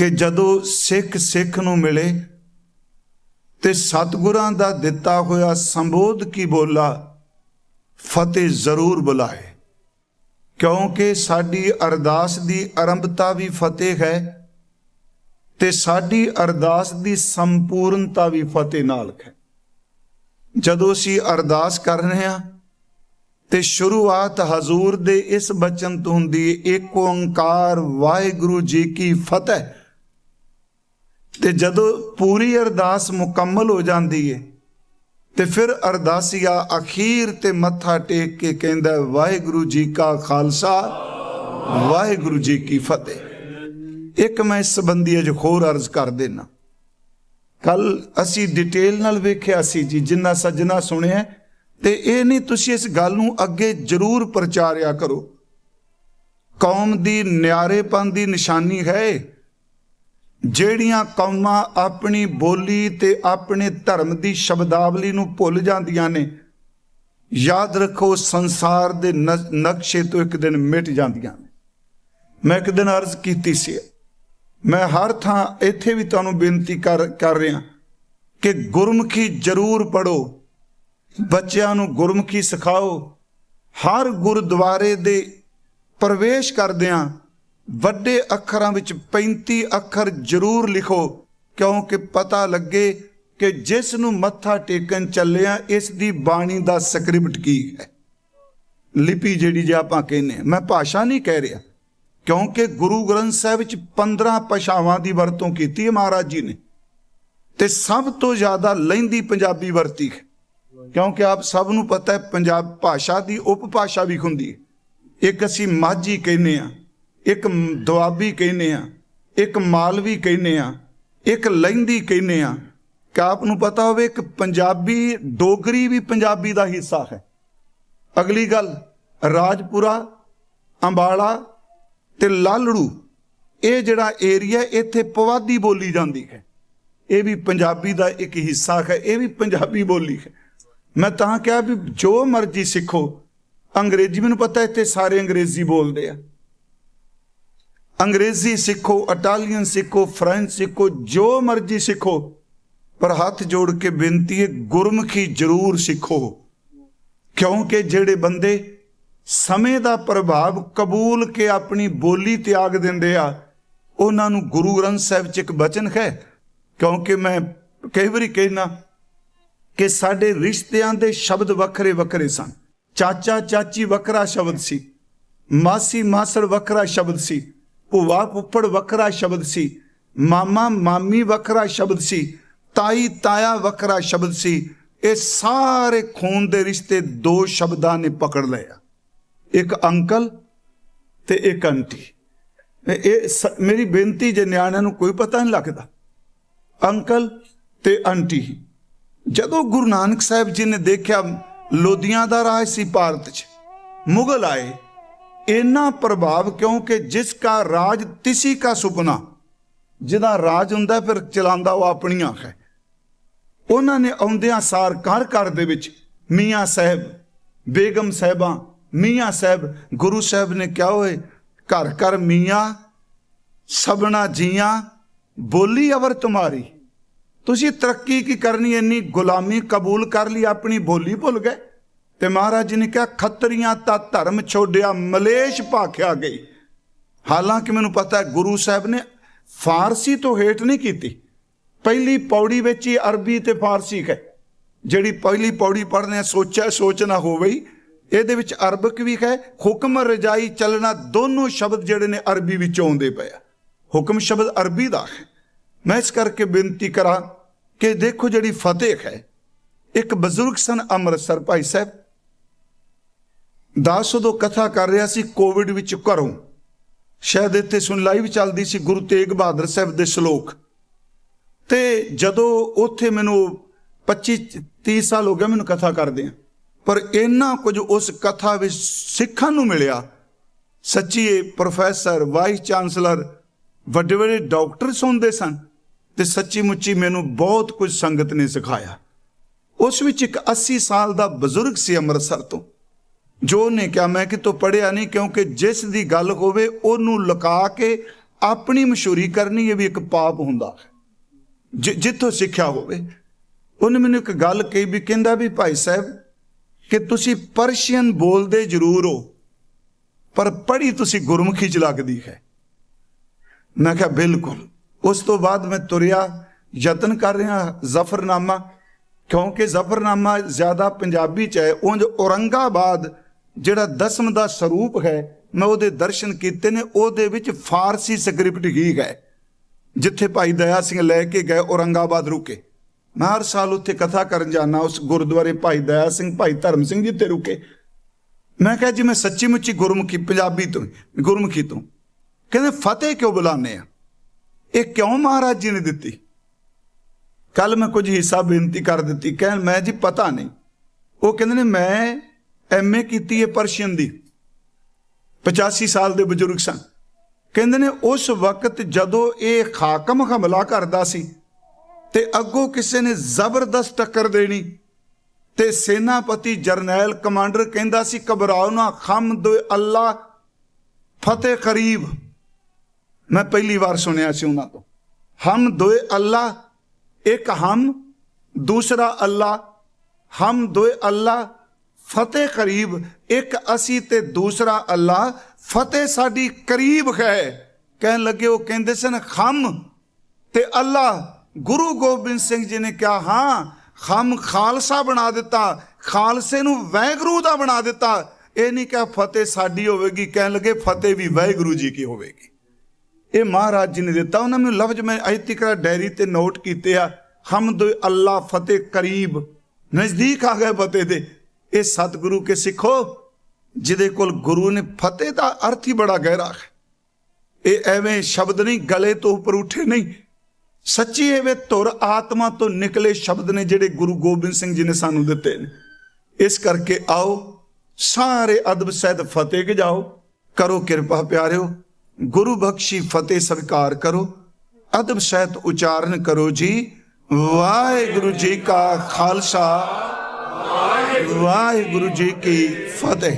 ਕਿ ਜਦੋਂ ਸਿੱਖ ਸਿੱਖ ਨੂੰ ਮਿਲੇ ਤੇ ਸਤਿਗੁਰਾਂ ਦਾ ਦਿੱਤਾ ਹੋਇਆ ਸੰਬੋਧ ਕੀ ਬੋਲਾ, ਫਤਿਹ ਜ਼ਰੂਰ ਬੁਲਾਏ। ਕਿਉਂਕਿ ਸਾਡੀ ਅਰਦਾਸ ਦੀ ਆਰੰਭਤਾ ਵੀ ਫਤਿਹ ਹੈ ਤੇ ਸਾਡੀ ਅਰਦਾਸ ਦੀ ਸੰਪੂਰਨਤਾ ਵੀ ਫਤਿਹ ਨਾਲ ਹੈ। ਜਦੋਂ ਅਸੀਂ ਅਰਦਾਸ ਕਰ ਰਹੇ ਹਾਂ ਤੇ ਸ਼ੁਰੂਆਤ ਹਜ਼ੂਰ ਦੇ ਇਸ ਬਚਨ ਤੋਂ ਹੁੰਦੀ ਹੈ ਏਕ ਓੰਕਾਰ ਵਾਹਿਗੁਰੂ ਜੀ ਕੀ ਫਤਿਹ। ਤੇ ਜਦੋਂ ਪੂਰੀ ਅਰਦਾਸ ਮੁਕੰਮਲ ਹੋ ਜਾਂਦੀ ਏ, ਤੇ ਫਿਰ ਅਰਦਾਸੀਆ ਅਖੀਰ ਤੇ ਮੱਥਾ ਟੇਕ ਕੇ ਕਹਿੰਦਾ, ਵਾਹਿਗੁਰੂ ਜੀ ਕਾ ਖਾਲਸਾ, ਵਾਹਿਗੁਰੂ ਜੀ ਕੀ ਫਤਿਹ। ਇੱਕ ਮੈਂ ਇਸ ਸੰਬੰਧੀ ਅਜ ਹੋਰ ਅਰਜ਼ ਕਰ ਦੇਣਾ ਕੱਲ ਅਸੀਂ ਡਿਟੇਲ ਨਾਲ ਵੇਖਿਆ ਸੀ ਜੀ, ਜਿੰਨਾ ਸੱਜਣਾ ਸੁਣਿਆ ਤੇ ਇਹ ਨਹੀਂ ਤੁਸੀਂ ਇਸ ਗੱਲ ਨੂੰ ਅੱਗੇ ਜ਼ਰੂਰ ਪ੍ਰਚਾਰਿਆ ਕਰੋ। ਕੌਮ ਦੀ ਨਿਆਰੇਪਨ ਦੀ ਨਿਸ਼ਾਨੀ ਹੈ। ਜਿਹੜੀਆਂ ਕੌਮਾਂ ਆਪਣੀ ਬੋਲੀ ਤੇ ਆਪਣੇ ਧਰਮ ਦੀ ਸ਼ਬਦਾਵਲੀ ਨੂੰ ਭੁੱਲ ਜਾਂਦੀਆਂ ਨੇ, ਯਾਦ ਰੱਖੋ ਸੰਸਾਰ ਦੇ ਨਕਸ਼ੇ ਤੋਂ ਇੱਕ ਦਿਨ ਮਿਟ ਜਾਂਦੀਆਂ ਨੇ। ਮੈਂ ਇੱਕ ਦਿਨ ਅਰਜ਼ ਕੀਤੀ ਸੀ, ਮੈਂ ਹਰ ਥਾਂ ਇੱਥੇ ਵੀ ਤੁਹਾਨੂੰ ਬੇਨਤੀ ਕਰ ਕਰ ਰਿਹਾ ਕਿ ਗੁਰਮੁਖੀ ਜ਼ਰੂਰ ਪੜੋ ਬੱਚਿਆਂ ਨੂੰ ਗੁਰਮੁਖੀ ਸਿਖਾਓ, ਹਰ ਗੁਰਦੁਆਰੇ ਦੇ ਪ੍ਰਵੇਸ਼ ਕਰਦਿਆਂ ਵੱਡੇ ਅੱਖਰਾਂ ਵਿੱਚ 35 ਅੱਖਰ ਜ਼ਰੂਰ ਲਿਖੋ, ਕਿਉਂਕਿ ਪਤਾ ਲੱਗੇ ਕਿ ਜਿਸ ਨੂੰ ਮੱਥਾ ਟੇਕਣ ਚੱਲਿਆ, ਇਸ ਦੀ ਬਾਣੀ ਦਾ ਸਕ੍ਰਿਪਟ ਕੀ ਹੈ ਲਿਪੀ ਜਿਹੜੀ ਜੇ ਆਪਾਂ ਕਹਿੰਦੇ ਹਾਂ। ਮੈਂ ਭਾਸ਼ਾ ਨਹੀਂ ਕਹਿ ਰਿਹਾ, ਕਿਉਂਕਿ ਗੁਰੂ ਗ੍ਰੰਥ ਸਾਹਿਬ ਵਿੱਚ 15 ਭਾਸ਼ਾਵਾਂ ਦੀ ਵਰਤੋਂ ਕੀਤੀ ਹੈ ਮਹਾਰਾਜ ਜੀ ਨੇ, ਤੇ ਸਭ ਤੋਂ ਜ਼ਿਆਦਾ ਲਹਿੰਦੀ ਪੰਜਾਬੀ ਵਰਤੀ ਹੈ ਕਿਉਂਕਿ ਆਪ ਸਭ ਨੂੰ ਪਤਾ ਹੈ, ਪੰਜਾਬ ਭਾਸ਼ਾ ਦੀ ਉਪਭਾਸ਼ਾ ਵੀ ਹੁੰਦੀ ਹੈ ਇੱਕ ਅਸੀਂ ਮਾਝੀ ਕਹਿੰਦੇ ਆ ਇੱਕ ਦੁਆਬੀ ਕਹਿੰਦੇ ਆ, ਇੱਕ ਮਾਲਵੀ ਕਹਿੰਦੇ ਆ, ਇੱਕ ਲਹਿੰਦੀ ਕਹਿੰਦੇ ਆ। ਕਿ ਆਪ ਨੂੰ ਪਤਾ ਹੋਵੇ ਇੱਕ ਪੰਜਾਬੀ, ਡੋਗਰੀ ਵੀ ਪੰਜਾਬੀ ਦਾ ਹਿੱਸਾ ਹੈ। ਅਗਲੀ ਗੱਲ, ਰਾਜਪੁਰਾ, ਅੰਬਾਲਾ ਤੇ ਲਾਲੜੂ, ਇਹ ਜਿਹੜਾ ਏਰੀਆ ਇੱਥੇ ਪਵਾਦੀ ਬੋਲੀ ਜਾਂਦੀ ਹੈ। ਇਹ ਵੀ ਪੰਜਾਬੀ ਦਾ ਇੱਕ ਹਿੱਸਾ ਹੈ, ਇਹ ਵੀ ਪੰਜਾਬੀ ਬੋਲੀ ਹੈ। ਮੈਂ ਤਾਂ ਕਿਹਾ ਵੀ ਜੋ ਮਰਜ਼ੀ ਸਿੱਖੋ, ਅੰਗਰੇਜ਼ੀ, ਮੈਨੂੰ ਪਤਾ ਇੱਥੇ ਸਾਰੇ ਅੰਗਰੇਜ਼ੀ ਬੋਲਦੇ ਆ। ਅੰਗਰੇਜ਼ੀ ਸਿੱਖੋ, ਇਟਾਲੀਅਨ ਸਿੱਖੋ, ਫ੍ਰੈਂਚ ਸਿੱਖੋ, ਜੋ ਮਰਜ਼ੀ ਸਿੱਖੋ, ਪਰ ਹੱਥ ਜੋੜ ਕੇ ਬੇਨਤੀ ਹੈ, ਗੁਰਮੁਖੀ ਜ਼ਰੂਰ ਸਿੱਖੋ। ਕਿਉਂਕਿ ਜਿਹੜੇ ਬੰਦੇ ਸਮੇਂ ਦਾ ਪ੍ਰਭਾਵ ਕਬੂਲ ਕੇ ਆਪਣੀ ਬੋਲੀ ਤਿਆਗ ਦਿੰਦੇ ਆ, ਉਹਨਾਂ ਨੂੰ ਗੁਰੂ ਗ੍ਰੰਥ ਸਾਹਿਬ 'ਚ ਇੱਕ ਬਚਨ ਹੈ। ਕਿਉਂਕਿ ਮੈਂ ਕਈ ਵਾਰੀ ਕਹਿਣਾ ਕਿ ਸਾਡੇ ਰਿਸ਼ਤਿਆਂ ਦੇ ਸ਼ਬਦ ਵੱਖਰੇ ਵੱਖਰੇ ਸਨ। ਚਾਚਾ ਚਾਚੀ ਵੱਖਰਾ ਸ਼ਬਦ ਸੀ। ਮਾਸੀ ਮਾਸੜ ਵੱਖਰਾ ਸ਼ਬਦ ਸੀ। ਭੂਆ ਫੁੱਫੜ ਵੱਖਰਾ ਸ਼ਬਦ ਸੀ, ਮਾਮਾ ਮਾਮੀ ਵੱਖਰਾ ਸ਼ਬਦ ਸੀ, ਤਾਈ ਤਾਇਆ ਵੱਖਰਾ ਸ਼ਬਦ ਸੀ, ਇਹ ਸਾਰੇ ਖੂਨ ਦੇ ਰਿਸ਼ਤੇ ਦੋ ਸ਼ਬਦਾਂ ਨੇ ਪਕੜ ਲਿਆ ਇੱਕ ਅੰਕਲ ਤੇ ਇੱਕ ਆਂਟੀ। ਇਹ- ਇਹ ਸ- ਮੇਰੀ ਬੇਨਤੀ ਜੇ ਨਿਆਣਿਆਂ ਨੂੰ ਕੋਈ ਪਤਾ ਨਹੀਂ ਲੱਗਦਾ, ਅੰਕਲ ਤੇ ਆਂਟੀ। ਜਦੋਂ ਗੁਰੂ ਨਾਨਕ ਸਾਹਿਬ ਜੀ ਨੇ ਦੇਖਿਆ ਲੋਧੀਆਂ ਦਾ ਰਾਜ ਸੀ ਭਾਰਤ 'ਚ, ਮੁਗਲ ਆਏ ਇੰਨਾ ਪ੍ਰਭਾਵ ਕਿਉਂਕਿ ਜਿਸ ਕਾ ਰਾਜ ਤਿਸੀ ਕਾ ਸੁਪਨਾ, ਜਿਹਦਾ ਰਾਜ ਹੁੰਦਾ ਫਿਰ ਚਲਾਉਂਦਾ ਉਹ ਆਪਣੀਆਂ ਹੈ। ਉਹਨਾਂ ਨੇ ਆਉਂਦਿਆਂ ਸਾਰ ਘਰ ਘਰ ਦੇ ਵਿੱਚ ਮੀਆਂ ਸਾਹਿਬ, ਬੇਗਮ ਸਾਹਿਬਾਂ, ਮੀਆਂ ਸਾਹਿਬ, ਗੁਰੂ ਸਾਹਿਬ ਨੇ ਕਿਹਾ ਹੋਏ, ਘਰ ਘਰ ਮੀਆਂ ਸਬਣਾ ਜੀਆਂ, ਬੋਲੀ ਅਵਰ ਤੁਮਾਰੀ। ਤੁਸੀਂ ਤਰੱਕੀ ਕੀ ਕਰਨੀ, ਇੰਨੀ ਗੁਲਾਮੀ ਕਬੂਲ ਕਰ ਲਈ, ਆਪਣੀ ਬੋਲੀ ਭੁੱਲ ਗਏ। ਤੇ ਮਹਾਰਾਜ ਜੀ ਨੇ ਕਿਹਾ, ਖੱਤਰੀਆਂ ਤਾਂ ਧਰਮ ਛੋੜਿਆ ਮਲੇਸ਼ ਭਾਖਿਆ ਗਈ। ਹਾਲਾਂਕਿ ਮੈਨੂੰ ਪਤਾ ਹੈ, ਗੁਰੂ ਸਾਹਿਬ ਨੇ ਫਾਰਸੀ ਤੋਂ ਹੇਠ ਨਹੀਂ ਕੀਤੀ। ਪਹਿਲੀ ਪੌੜੀ ਵਿੱਚ ਹੀ ਅਰਬੀ ਤੇ ਫਾਰਸੀ ਹੈ ਜਿਹੜੀ ਪਹਿਲੀ ਪੌੜੀ ਪੜ੍ਹਨੇ ਆ ਸੋਚਿਆ, ਸੋਚ ਨਾ ਹੋਵੇ ਇਹਦੇ ਵਿੱਚ ਅਰਬਕ ਵੀ ਹੈ, ਹੁਕਮ ਰਜਾਈ ਚੱਲਣਾ ਦੋਨੋਂ ਸ਼ਬਦ ਜਿਹੜੇ ਨੇ ਅਰਬੀ ਵਿੱਚੋਂ ਆਉਂਦੇ ਪਏ ਆ। ਹੁਕਮ ਸ਼ਬਦ ਅਰਬੀ ਦਾ ਹੈ। ਮੈਂ ਇਸ ਕਰਕੇ ਬੇਨਤੀ ਕਰਾਂ ਕਿ ਦੇਖੋ ਜਿਹੜੀ ਫਤਿਹ ਹੈ, ਇੱਕ ਬਜ਼ੁਰਗ ਸਨ ਅੰਮ੍ਰਿਤਸਰ ਭਾਈ ਸਾਹਿਬ ਦਾਸ ਉਦੋਂ ਕਥਾ ਕਰ ਰਿਹਾ ਸੀ, ਕੋਵਿਡ ਵਿੱਚ ਘਰੋਂ। ਸ਼ਾਇਦ ਇੱਥੇ ਸੁਣ ਲਾਈਵ ਚੱਲਦੀ ਸੀ ਗੁਰੂ ਤੇਗ ਬਹਾਦਰ ਸਾਹਿਬ ਦੇ ਸ਼ਲੋਕ। ਤੇ ਜਦੋਂ ਉੱਥੇ ਮੈਨੂੰ 25 30 ਸਾਲ ਹੋ ਗਏ ਮੈਨੂੰ ਕਥਾ ਕਰਦੇ ਆ। ਪਰ ਇੰਨਾ ਕੁਝ ਉਸ ਕਥਾ ਵਿੱਚ ਸਿੱਖਣ ਨੂੰ ਮਿਲਿਆ। ਸੱਚੀ ਪ੍ਰੋਫੈਸਰ, ਵਾਈਸ ਚਾਂਸਲਰ, ਵੱਡੇ ਵੱਡੇ ਡਾਕਟਰ ਸੁਣਦੇ ਸਨ ਤੇ ਸੱਚੀ ਮੁੱਚੀ ਮੈਨੂੰ ਬਹੁਤ ਕੁਝ ਸੰਗਤ ਨੇ ਸਿਖਾਇਆ। ਉਸ ਵਿੱਚ ਇੱਕ 80 ਸਾਲ ਦਾ ਬਜ਼ੁਰਗ ਸੀ ਅੰਮ੍ਰਿਤਸਰ ਤੋਂ। ਜੋ ਨੇ ਕਿਹਾ, ਮੈਂ ਕਿਤੋਂ ਪੜਿਆ ਨਹੀਂ, ਕਿਉਂਕਿ ਜਿਸ ਦੀ ਗੱਲ ਹੋਵੇ, ਉਹਨੂੰ ਲੁਕਾ ਕੇ ਆਪਣੀ ਮਸ਼ਹੂਰੀ ਕਰਨੀ ਇਹ ਵੀ ਇੱਕ ਪਾਪ ਹੁੰਦਾ। ਜਿੱਥੋਂ ਸਿੱਖਿਆ ਹੋਵੇ। ਉਹਨੇ ਮੈਨੂੰ ਇੱਕ ਗੱਲ ਕਹੀ ਵੀ, ਕਹਿੰਦਾ ਵੀ ਭਾਈ ਸਾਹਿਬ, ਕਿ ਤੁਸੀਂ ਪਰਸ਼ੀਅਨ ਬੋਲਦੇ ਜ਼ਰੂਰ ਹੋ, ਪਰ ਪੜ੍ਹੀ ਤੁਸੀਂ ਗੁਰਮੁਖੀ ਚ ਲੱਗਦੀ ਹੈ। ਮੈਂ ਕਿਹਾ, ਬਿਲਕੁਲ। ਉਸ ਤੋਂ ਬਾਅਦ ਮੈਂ ਤੁਰਿਆ, ਯਤਨ ਕਰ ਰਿਹਾ, ਜ਼ਫਰਨਾਮਾ, ਕਿਉਂਕਿ ਜ਼ਫਰਨਾਮਾ ਜ਼ਿਆਦਾ ਪੰਜਾਬੀ ਚ ਹੈ, ਉਂਝ ਔਰੰਗਾਬਾਦ ਜਿਹੜਾ ਦਸਮ ਦਾ ਸਰੂਪ ਹੈ, ਮੈਂ ਉਹਦੇ ਦਰਸ਼ਨ ਕੀਤੇ ਨੇ, ਉਹਦੇ ਵਿੱਚ ਫਾਰਸੀ ਸਕ੍ਰਿਪਟ ਹੀ ਹੈ। ਜਿੱਥੇ ਭਾਈ ਦਇਆ ਸਿੰਘ ਲੈ ਕੇ ਗਏ, ਔਰੰਗਾਬਾਦ ਰੁਕੇ। ਮੈਂ ਹਰ ਸਾਲ ਉੱਥੇ ਕਥਾ ਕਰਨ ਜਾਣਾ ਉਸ ਗੁਰਦੁਆਰੇ ਭਾਈ ਦਇਆ ਸਿੰਘ, ਭਾਈ ਧਰਮ ਸਿੰਘ ਜਿੱਥੇ ਰੁਕੇ। ਮੈਂ ਕਿਹਾ ਜੀ, ਮੈਂ ਸੱਚੀ ਮੁੱਚੀ ਗੁਰਮੁਖੀ, ਪੰਜਾਬੀ ਤੋਂ ਗੁਰਮੁਖੀ ਤੋਂ। ਕਹਿੰਦੇ, ਫਤਿਹ ਕਿਉਂ ਬੁਲਾਉਂਦੇ ਆ? ਇਹ ਕਿਉਂ ਮਹਾਰਾਜ ਜੀ ਨੇ ਦਿੱਤੀ? ਕੱਲ ਮੈਂ ਕੁਝ ਹਿੱਸਾ ਬੇਨਤੀ ਕਰ ਦਿੱਤੀ। ਕਹਿਣ, ਮੈਂ ਜੀ, ਪਤਾ ਨਹੀਂ। ਉਹ ਕਹਿੰਦੇ ਨੇ, ਮੈਂ ਐਮਏ ਕੀਤੀ ਹੈ ਪਰਸ਼ੀਅਨ ਦੀ। 85 ਸਾਲ ਦੇ ਬਜ਼ੁਰਗ ਸਨ। ਕਹਿੰਦੇ ਨੇ ਉਸ ਵਕਤ ਜਦੋਂ ਇਹ ਖਾਕਮ ਹਮਲਾ ਕਰਦਾ ਸੀ ਤੇ ਅੱਗੋਂ ਕਿਸੇ ਨੇ ਜ਼ਬਰਦਸਤ ਟੱਕਰ ਦੇਣੀ ਤੇ ਸੈਨਾਪਤੀ ਜਰਨੈਲ ਕਮਾਂਡਰ ਕਹਿੰਦਾ ਸੀ, ਘਬਰਾਓ ਨਾ ਖਮਦ ਅੱਲਾ, ਫਤਿਹ ਕਰੀਬ। ਮੈਂ ਪਹਿਲੀ ਵਾਰ ਸੁਣਿਆ ਸੀ ਉਹਨਾਂ ਤੋਂ। ਹਮ ਦੋਏ ਅੱਲਾ, ਇੱਕ ਹਮ, ਦੂਸਰਾ ਅੱਲਾ, ਹਮ ਦੋਏ ਅੱਲਾ ਫਤਿਹ ਕਰੀਬ ਇੱਕ ਅਸੀਂ ਤੇ ਦੂਸਰਾ ਅੱਲਾ, ਫਤਿਹ ਸਾਡੀ ਕਰੀਬ ਹੈ। ਕਹਿਣ ਲੱਗੇ ਉਹ ਕਹਿੰਦੇ ਸਨ, ਖਮ। ਤੇ ਅੱਲਾ ਗੁਰੂ ਗੋਬਿੰਦ ਸਿੰਘ ਜੀ ਨੇ ਕਿਹਾ, ਹਾਂ, ਖਮ ਖਾਲਸਾ ਬਣਾ ਦਿੱਤਾ, ਖਾਲਸੇ ਨੂੰ ਵੈਗਰੂ ਦਾ ਬਣਾ ਦਿੱਤਾ। ਇਹ ਨਹੀਂ ਕਿਹਾ, ਫਤਿਹ ਸਾਡੀ ਹੋਵੇਗੀ। ਕਹਿਣ ਲੱਗੇ, ਫਤਿਹ ਵੀ ਵੈਗਰੂ ਜੀ ਕੀ ਹੋਵੇਗੀ। ਇਹ ਮਹਾਰਾਜ ਜੀ ਨੇ ਦਿੱਤਾ। ਉਹਨਾਂ ਨੂੰ ਲਫ਼ਜ਼ ਮੈਂ ਅਜੇ ਤੱਕ ਡਾਇਰੀ ਤੇ ਨੋਟ ਕੀਤੇ ਆ। ਹਮਦ ਅੱਲਾ, ਫਤਿਹ ਕਰੀਬ, ਨਜ਼ਦੀਕ ਆ ਗਏ ਫਤਿਹ ਦੇ। ਇਹ ਸਤਿਗੁਰੂ ਕੇ ਸਿੱਖੋ, ਜਿਹਦੇ ਕੋਲ ਗੁਰੂ ਨੇ ਫਤਿਹ ਦਾ ਅਰਥ ਹੀ ਬੜਾ ਗਹਿਰਾ ਹੈ। ਇਹ ਐਵੇਂ ਸ਼ਬਦ ਨਹੀਂ, ਗਲੇ ਤੋਂ ਉੱਪਰ ਉੱਠੇ ਨਹੀਂ। ਸੱਚੀ ਐਵੇਂ ਧੁਰ ਆਤਮਾ ਤੋਂ ਨਿਕਲੇ ਸ਼ਬਦ ਨੇ ਜਿਹੜੇ ਗੁਰੂ ਗੋਬਿੰਦ ਸਿੰਘ ਜੀ ਨੇ ਸਾਨੂੰ ਦਿੱਤੇ ਨੇ। ਇਸ ਕਰਕੇ ਆਓ, ਸਾਰੇ ਅਦਬ ਸਹਿਤ ਫਤਿਹ ਕੇ ਜਾਓ। ਕਰੋ ਕਿਰਪਾ ਪਿਆਰਿਓ, ਗੁਰੂ ਬਖਸ਼ੀ ਫਤਿਹ ਸਵੀਕਾਰ ਕਰੋ। ਅਦਬ ਸਹਿਤ ਉਚਾਰਨ ਕਰੋ ਜੀ। ਵਾਹਿਗੁਰੂ ਜੀ ਕਾ ਖਾਲਸਾ। ਵਾਹਿਗੁਰੂ ਜੀ ਕੀ ਫਤਿਹ।